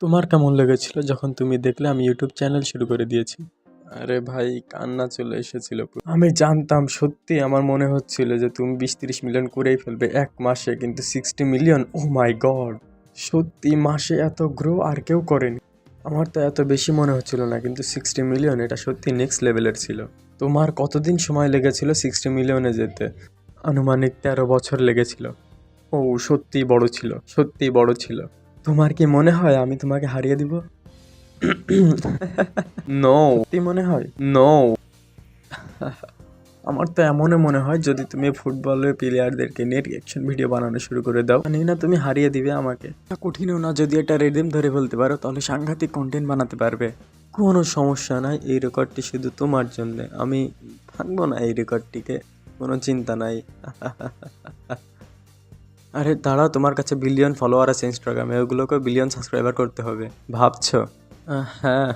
তোমার কেমন লেগেছিল যখন তুমি দেখলে আমি ইউটিউব চ্যানেল শুরু করে দিয়েছি? আরে ভাই কান্না চলে এসেছিল আমি জানতাম সত্যি আমার মনে হচ্ছিল যে তুমি বিশ তিরিশ মিলিয়ন করেই ফেলবে এক মাসে কিন্তু sixty million oh my god সত্যি মাসে এত গ্রো আর কেউ করেনি। আমার তো এত বেশি মনে হচ্ছিল না কিন্তু সিক্সটি মিলিয়ন এটা সত্যি নেক্সট লেভেলের ছিল। তোমার কতদিন সময় লেগেছিল সিক্সটি মিলিয়নে যেতে? আনুমানিক তেরো বছর লেগেছিল। ও সত্যি বড় ছিল সত্যি বড় ছিল। তোমার কি মনে হয় আমি তোমাকে হারিয়ে দিব? নো কি মনে হয়? নো আমার তো এমনই মনে হয় যদি তুমি ফুটবলের প্লেয়ারদেরকে নিয়ে রিয়াকশন ভিডিও বানানো শুরু করে দাও। জানি না তুমি হারিয়ে দিবে আমাকে। এটা কঠিনও না যদি একটা রেডিম ধরে ফেলতে পারো তাহলে সাংঘাতিক কন্টেন্ট বানাতে পারবে। কোনো সমস্যা নাই এই রেকর্ডটি শুধু তোমার জন্য। আমি ভাঙবো না এই রেকর্ডটিকে কোনো চিন্তা নাই। আরে দাঁড়া তোমার কাছে বিলিয়ন ফলোয়ার আছে ইনস্টাগ্রামে ওগুলোকে বিলিয়ন সাবস্ক্রাইবার করতে হবে। ভাবছ? হ্যাঁ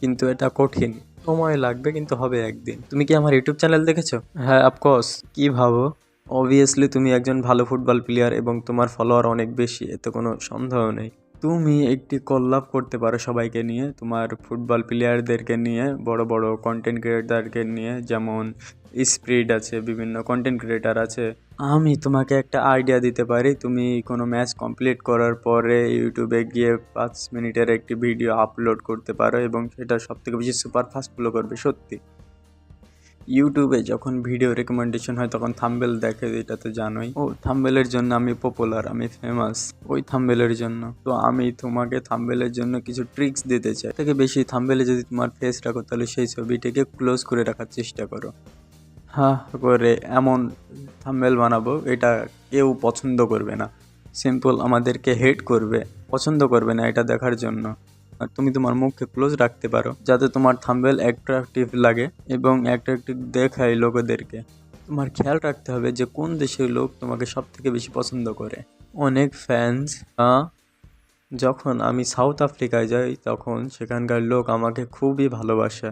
কিন্তু এটা কঠিন। সময় লাগবে, কিন্তু হবে একদিন। তুমি কি আমার ইউটিউব চ্যানেল দেখেছ? হ্যাঁ অফকোর্স কি ভাবো? অবভিয়াসলি তুমি একজন ভালো ফুটবল প্লেয়ার এবং তোমার ফলোয়ার অনেক বেশি, এতে কোনো সন্দেহ নেই। তুমি একটি কল্লাপ করতে পারো সবাইকে নিয়ে, তোমার ফুটবল প্লেয়ারদেরকে নিয়ে, বড় বড় কন্টেন্ট ক্রিয়েটারকে নিয়ে, যেমন স্প্রিড আছে, বিভিন্ন কন্টেন্ট ক্রিয়েটার আছে। আমি তোমাকে একটা আইডিয়া দিতে পারি, তুমি কোনো ম্যাচ কমপ্লিট করার পরে ইউটিউবে গিয়ে পাঁচ মিনিটের একটি ভিডিও আপলোড করতে পারো এবং সেটা সব থেকে বেশি সুপার ফাস্ট ফলো করবে, সত্যি। ইউটিউবে যখন ভিডিও রেকমেন্ডেশন হয়, তখন থাম্বেল দেখে, এটা তো জানোই। ও থাম্বেলের জন্য আমি পপুলার আমি ফেমাস ওই থাম্বেলের জন্য। তো আমি তোমাকে থাম্বেলের জন্য কিছু ট্রিক্স দিতে চাই। থেকে বেশি থাম্বেলে যদি তোমার ফেস রাখো, তাহলে সেই ছবিটিকে ক্লোজ করে রাখার চেষ্টা করো। হ্যাঁ করে এমন থাম্বেল বানাবো, এটা কেউ পছন্দ করবে না। সিম্পল আমাদেরকে হেট করবে, পছন্দ করবে না এটা দেখার জন্য। আর তুমি তোমার মুখকে ক্লোজ রাখতে পারো, যাতে তোমার থাম্বেল অ্যাট্রাকটিভ লাগে এবং অ্যাট্রাকটিভ দেখায় লোকেদেরকে। তোমার খেয়াল রাখতে হবে যে কোন দেশের লোক তোমাকে সব থেকে বেশি পছন্দ করে। অনেক ফ্যান্স যখন আমি সাউথ আফ্রিকায় যাই, তখন সেখানকার লোক আমাকে খুবই ভালোবাসে।